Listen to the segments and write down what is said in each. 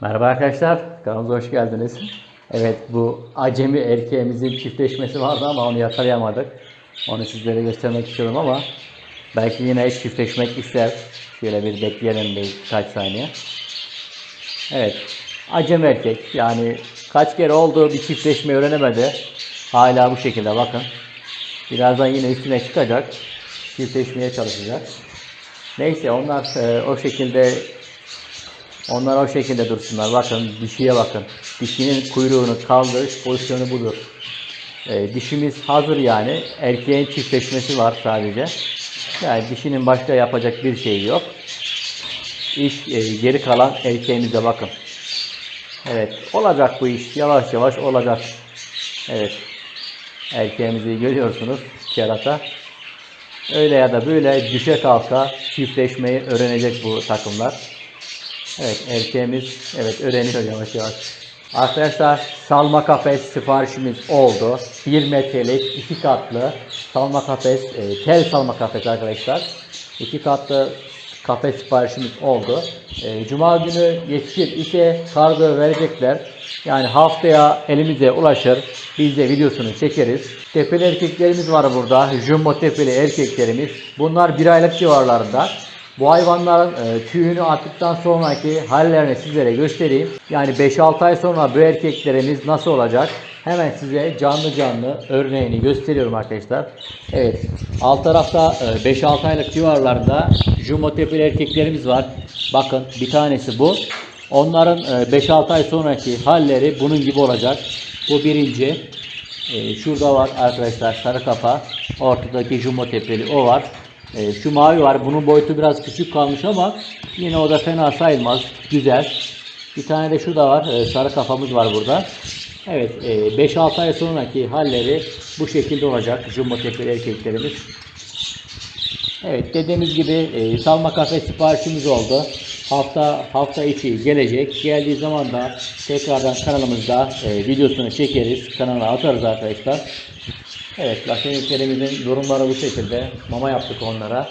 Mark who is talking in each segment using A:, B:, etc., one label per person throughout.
A: Merhaba arkadaşlar, kanalımıza hoş geldiniz. Evet, bu acemi erkeğimizin çiftleşmesi vardı ama onu yakalayamadık. Onu sizlere göstermek istiyorum ama belki yine çiftleşmek ister. Şöyle bir bekleyelim bir kaç saniye. Evet, acemi erkek yani kaç kere oldu bir çiftleşme öğrenemedi. Hala bu şekilde bakın. Birazdan yine üstüne çıkacak. Çiftleşmeye çalışacak. Neyse onlar e, o şekilde onlar o şekilde dursunlar. Bakın dişiye bakın. Dişinin kuyruğunu kaldırış pozisyonu budur. Ee, dişimiz hazır yani. Erkeğin çiftleşmesi var sadece. Yani dişinin başka yapacak bir şeyi yok. İş e, geri kalan erkeğimize bakın. Evet olacak bu iş. Yavaş yavaş olacak. Evet. Erkeğimizi görüyorsunuz kerata. Öyle ya da böyle düşe kalka çiftleşmeyi öğrenecek bu takımlar. Evet erkeğimiz evet öğreniyor yavaş yavaş. Arkadaşlar salma kafes siparişimiz oldu. 1 metrelik iki katlı salma kafes, e, tel salma kafes arkadaşlar. İki katlı kafes siparişimiz oldu. E, Cuma günü yetişir ise kargo verecekler. Yani haftaya elimize ulaşır. Biz de videosunu çekeriz. Tepeli erkeklerimiz var burada. Jumbo tepeli erkeklerimiz. Bunlar bir aylık civarlarında. Bu hayvanların e, tüyünü attıktan sonraki hallerini sizlere göstereyim. Yani 5-6 ay sonra bu erkeklerimiz nasıl olacak? Hemen size canlı canlı örneğini gösteriyorum arkadaşlar. Evet. Alt tarafta e, 5-6 aylık civarlarında jumbo tepeli erkeklerimiz var. Bakın bir tanesi bu. Onların e, 5-6 ay sonraki halleri bunun gibi olacak. Bu birinci. E, şurada var arkadaşlar sarı kafa. Ortadaki jumbo tepeli o var. E, şu mavi var. Bunun boyutu biraz küçük kalmış ama yine o da fena sayılmaz. Güzel. Bir tane de şurada var. E, sarı kafamız var burada. Evet. E, 5-6 ay sonraki halleri bu şekilde olacak. Jumbo tepeli erkeklerimiz. Evet dediğimiz gibi e, salma kafe siparişimiz oldu. Hafta hafta içi gelecek. Geldiği zaman da tekrardan kanalımızda e, videosunu çekeriz. Kanala atarız arkadaşlar. Evet lakeniklerimizin durumları bu şekilde. Mama yaptık onlara.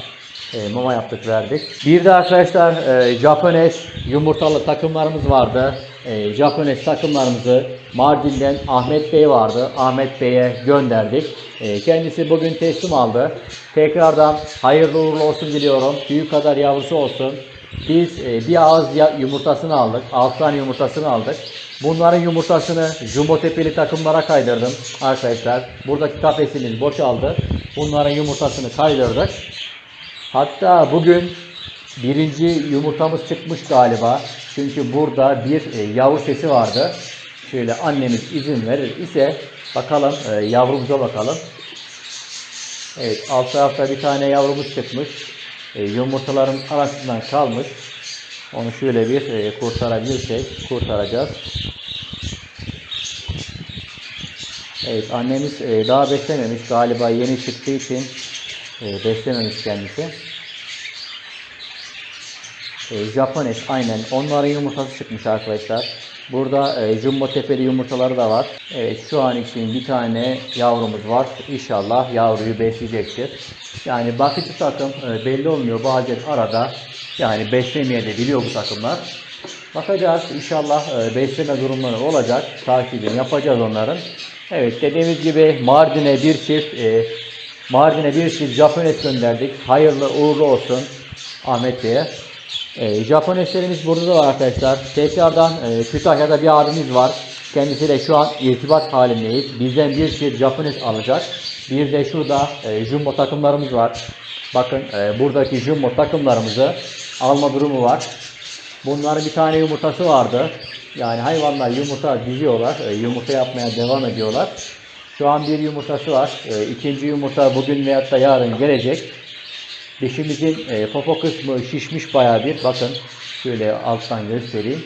A: E, mama yaptık verdik. Bir de arkadaşlar e, Japones yumurtalı takımlarımız vardı. E, Japones takımlarımızı Mardin'den Ahmet Bey vardı. Ahmet Bey'e gönderdik. E, kendisi bugün teslim aldı. Tekrardan hayırlı uğurlu olsun diliyorum. Büyük kadar yavrusu olsun. Biz e, bir ağız yumurtasını aldık. 6 tane yumurtasını aldık. Bunların yumurtasını jumbo tepeli takımlara kaydırdım arkadaşlar. Buradaki kafesimiz boşaldı. Bunların yumurtasını kaydırdık. Hatta bugün birinci yumurtamız çıkmış galiba. Çünkü burada bir e, yavru sesi vardı. Şöyle annemiz izin verir ise bakalım e, yavrumuza bakalım. Evet alt tarafta bir tane yavrumuz çıkmış. E, yumurtaların arasından kalmış. Onu şöyle bir e, kurtarabilirsek kurtaracağız. Evet annemiz e, daha beslememiş galiba yeni çıktığı için e, beslememiş kendisi. E, Japones aynen onların yumurtası çıkmış arkadaşlar. Burada e, jumbo tepeli yumurtaları da var. Evet şu an için bir tane yavrumuz var. İnşallah yavruyu besleyecektir. Yani bakıcı takım e, belli olmuyor bazen arada. Yani beslemeye de biliyor bu takımlar. Bakacağız inşallah e, besleme durumları olacak. Takibini yapacağız onların. Evet dediğimiz gibi Mardin'e bir çift e, Mardin'e bir çift Japones gönderdik. Hayırlı uğurlu olsun Ahmet Bey'e. E, Japoneslerimiz burada da var arkadaşlar. Tekrardan e, Kütahya'da bir abimiz var. Kendisiyle şu an irtibat halindeyiz. Bizden bir çift Japones alacak. Bir de şurada e, jumbo takımlarımız var. Bakın e, buradaki jumbo takımlarımızı alma durumu var. Bunların bir tane yumurtası vardı. Yani hayvanlar yumurta diziyorlar. e, yumurta yapmaya devam ediyorlar. Şu an bir yumurtası var. E, ikinci yumurta bugün veyahut da yarın gelecek. Dişimizin e, popo kısmı şişmiş bayağı bir. Bakın şöyle alttan göstereyim.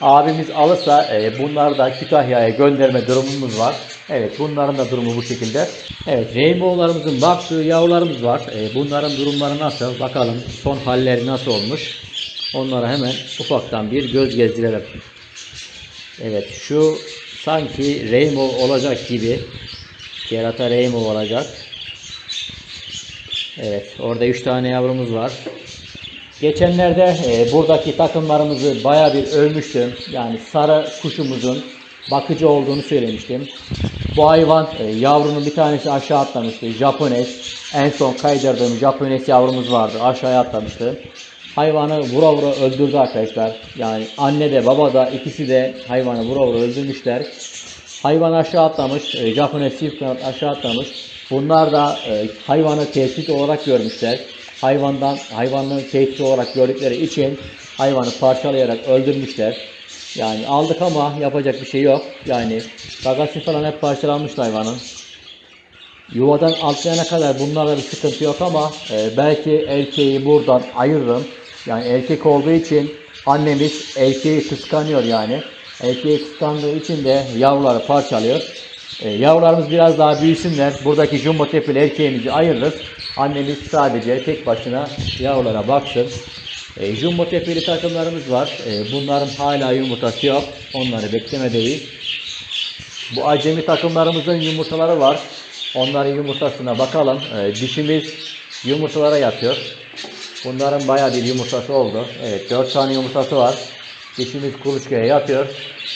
A: Abimiz alırsa e, bunları da Kütahya'ya gönderme durumumuz var. Evet bunların da durumu bu şekilde. Evet rainbow'larımızın baktığı yavrularımız var. E, bunların durumları nasıl? Bakalım son halleri nasıl olmuş? Onlara hemen ufaktan bir göz gezdirelim. Evet şu sanki rainbow olacak gibi. Kerata rainbow olacak. Evet orada 3 tane yavrumuz var. Geçenlerde e, buradaki takımlarımızı baya bir övmüştüm. Yani sarı kuşumuzun bakıcı olduğunu söylemiştim. Bu hayvan e, yavrunun bir tanesi aşağı atlamıştı. Japones. En son kaydırdığım Japones yavrumuz vardı. Aşağıya atlamıştı. Hayvanı vura vura öldürdü arkadaşlar. Yani anne de baba da ikisi de hayvanı vura vura öldürmüşler. Hayvan aşağı atlamış. E, Japones çift aşağı atlamış. Bunlar da e, hayvanı tehdit olarak görmüşler. Hayvandan hayvanı tehdit olarak gördükleri için hayvanı parçalayarak öldürmüşler. Yani aldık ama yapacak bir şey yok. Yani gagası falan hep parçalanmıştı hayvanın. Yuvadan atlayana kadar bunlarla bir sıkıntı yok ama e, belki erkeği buradan ayırırım. Yani erkek olduğu için annemiz erkeği kıskanıyor yani. Erkeği kıskandığı için de yavruları parçalıyor. E, yavrularımız biraz daha büyüsünler. Buradaki jumbo tepeli erkeğimizi ayırırız. Annemiz sadece tek başına yavrulara baksın. E, jumbo tepeli takımlarımız var. E, bunların hala yumurtası yok. Onları beklemedeyiz. Bu acemi takımlarımızın yumurtaları var. Onların yumurtasına bakalım. Ee, dişimiz yumurtalara yatıyor. Bunların bayağı bir yumurtası oldu. Evet 4 tane yumurtası var. Dişimiz kuluçkaya yatıyor.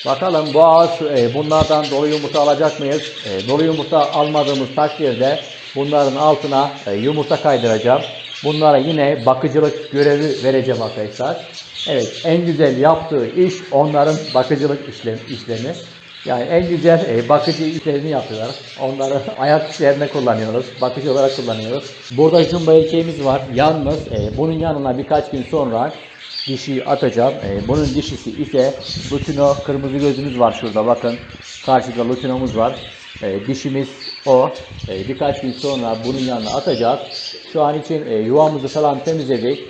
A: Bakalım bu ağız e, bunlardan dolu yumurta alacak mıyız? E, dolu yumurta almadığımız takdirde bunların altına e, yumurta kaydıracağım. Bunlara yine bakıcılık görevi vereceğim arkadaşlar. Evet en güzel yaptığı iş onların bakıcılık işlemi. işlemi. Yani en güzel e, bakıcı işlerini yapıyorlar. Onları ayak işlerine kullanıyoruz. Bakıcı olarak kullanıyoruz. Burada jumbo erkeğimiz var. Yalnız e, bunun yanına birkaç gün sonra dişi atacağım. E, bunun dişisi ise lutino kırmızı gözümüz var şurada bakın. Karşıda lutinomuz var. E, dişimiz o. E, birkaç gün sonra bunun yanına atacağız. Şu an için e, yuvamızı falan temizledik.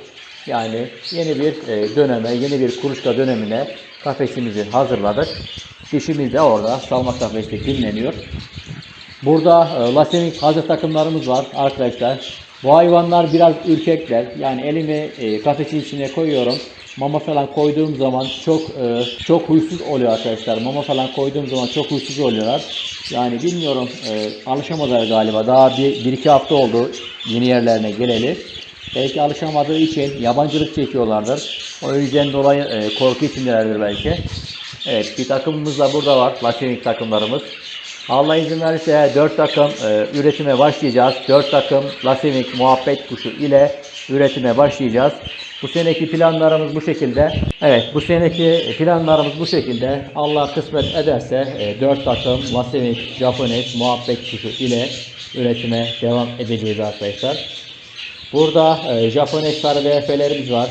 A: Yani yeni bir e, döneme, yeni bir kuluçka dönemine kafesimizi hazırladık. Dişimiz de orada salma kafeste dinleniyor. Burada e, lasenik hazır takımlarımız var arkadaşlar. Bu hayvanlar biraz ürkekler. Yani elimi e, kafesin içine koyuyorum. Mama falan koyduğum zaman çok e, çok huysuz oluyor arkadaşlar. Mama falan koyduğum zaman çok huysuz oluyorlar. Yani bilmiyorum e, alışamadılar galiba. Daha bir, bir iki hafta oldu yeni yerlerine geleli. Belki alışamadığı için yabancılık çekiyorlardır. O yüzden dolayı e, korku içindelerdir belki. Evet bir takımımız da burada var. Latinlik takımlarımız. Allah izin verirse 4 takım e, üretime başlayacağız. 4 takım Lasemik muhabbet kuşu ile üretime başlayacağız. Bu seneki planlarımız bu şekilde. Evet bu seneki planlarımız bu şekilde. Allah kısmet ederse e, 4 takım Lasemik Japones muhabbet kuşu ile üretime devam edeceğiz arkadaşlar. Burada e, Japones sarı VF'lerimiz var.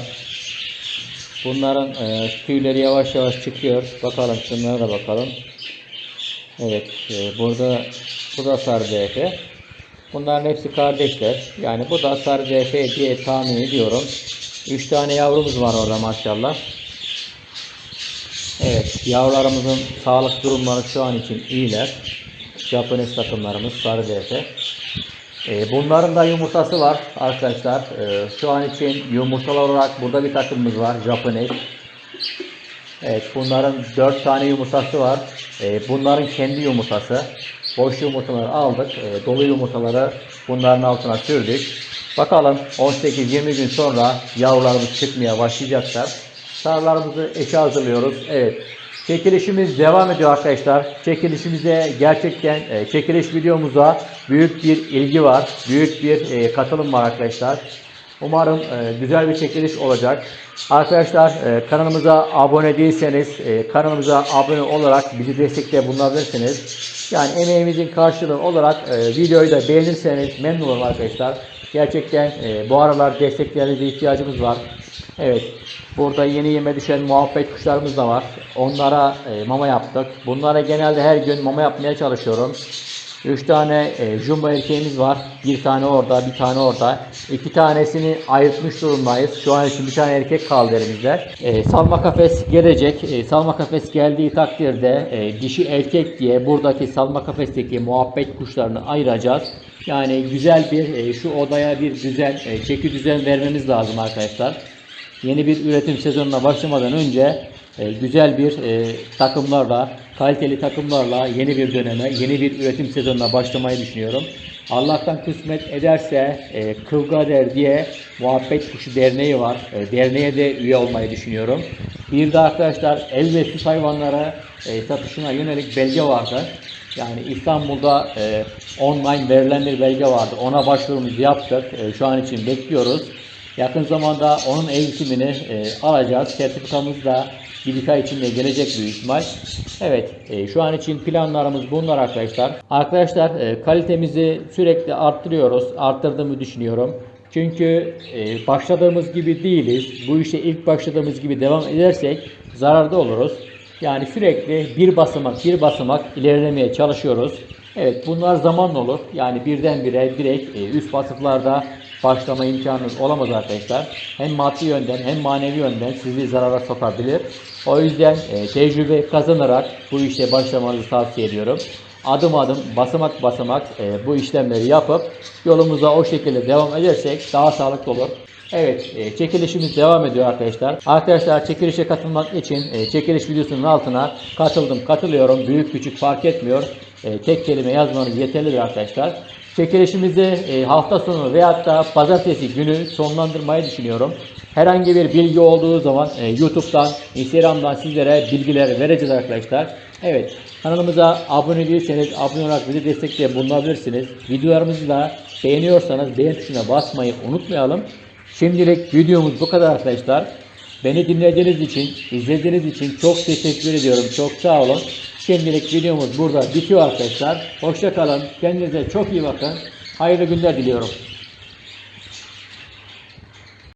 A: Bunların e, tüyleri yavaş yavaş çıkıyor. Bakalım şunlara da bakalım. Evet, e, burada bu da sarı DF. Bunların hepsi kardeşler. Yani bu da sarı DF diye tahmin ediyorum. 3 tane yavrumuz var orada maşallah. Evet, yavrularımızın sağlık durumları şu an için iyiler. Japones takımlarımız sarı DF. E, bunların da yumurtası var arkadaşlar. E, şu an için yumurtalar olarak burada bir takımımız var. Japones. Evet bunların 4 tane yumurtası var. E, bunların kendi yumurtası. Boş yumurtaları aldık. E, dolu yumurtaları bunların altına sürdük. Bakalım 18-20 gün sonra yavrularımız çıkmaya başlayacaklar. Sarılarımızı eşe hazırlıyoruz. Evet. Çekilişimiz devam ediyor arkadaşlar. Çekilişimize gerçekten e, çekiliş videomuza büyük bir ilgi var. Büyük bir e, katılım var arkadaşlar. Umarım e, güzel bir çekiliş olacak. Arkadaşlar e, kanalımıza abone değilseniz e, kanalımıza abone olarak bizi destekte bulunabilirsiniz. Yani emeğimizin karşılığı olarak videoyu da beğenirseniz memnun olurum arkadaşlar. Gerçekten bu aralar desteklerinize ihtiyacımız var. Evet. Burada yeni yeme düşen muhabbet kuşlarımız da var. Onlara mama yaptık. Bunlara genelde her gün mama yapmaya çalışıyorum. 3 tane e, jumbo erkeğimiz var. Bir tane orada, bir tane orada. İki tanesini ayırtmış durumdayız. Şu an için bir tane erkek kaldı elimizde. E, salma kafes gelecek. E, salma kafes geldiği takdirde e, dişi erkek diye buradaki salma kafesteki muhabbet kuşlarını ayıracağız. Yani güzel bir e, şu odaya bir düzen, e, çeki düzen vermemiz lazım arkadaşlar yeni bir üretim sezonuna başlamadan önce e, güzel bir e, takımlarla, kaliteli takımlarla yeni bir döneme, yeni bir üretim sezonuna başlamayı düşünüyorum. Allah'tan kısmet ederse e, Kılgader diye Muhabbet Kuşu Derneği var. E, derneğe de üye olmayı düşünüyorum. Bir de arkadaşlar ev ve süs hayvanları e, satışına yönelik belge vardı. Yani İstanbul'da e, online verilen bir belge vardı. Ona başvurumuzu yaptık. E, şu an için bekliyoruz. Yakın zamanda onun eğitimini e, alacağız. Sertifikamız da bir iki ay içinde gelecek büyük ihtimal. Evet, e, şu an için planlarımız bunlar arkadaşlar. Arkadaşlar e, kalitemizi sürekli arttırıyoruz. Arttırdığımı düşünüyorum. Çünkü e, başladığımız gibi değiliz. Bu işe ilk başladığımız gibi devam edersek zararda oluruz. Yani sürekli bir basamak bir basamak ilerlemeye çalışıyoruz. Evet bunlar zamanla olur. Yani birdenbire direkt e, üst vasıflarda başlama imkanınız olamaz arkadaşlar. Hem maddi yönden hem manevi yönden sizi zarara sokabilir. O yüzden e, tecrübe kazanarak bu işe başlamanızı tavsiye ediyorum. Adım adım basamak basamak e, bu işlemleri yapıp yolumuza o şekilde devam edersek daha sağlıklı olur. Evet, e, çekilişimiz devam ediyor arkadaşlar. Arkadaşlar çekilişe katılmak için e, çekiliş videosunun altına katıldım, katılıyorum, büyük küçük fark etmiyor. E, tek kelime yazmanız yeterlidir arkadaşlar. Çekilişimizi e, hafta sonu veyahut da pazartesi günü sonlandırmayı düşünüyorum. Herhangi bir bilgi olduğu zaman e, YouTube'dan, Instagram'dan sizlere bilgiler vereceğiz arkadaşlar. Evet, kanalımıza abone değilseniz abone olarak bizi destekle bulunabilirsiniz. Videolarımızı da beğeniyorsanız beğen tuşuna basmayı unutmayalım. Şimdilik videomuz bu kadar arkadaşlar. Beni dinlediğiniz için, izlediğiniz için çok teşekkür ediyorum. Çok sağ olun. Şimdilik videomuz burada bitiyor arkadaşlar. Hoşça kalın. Kendinize çok iyi bakın. Hayırlı günler diliyorum.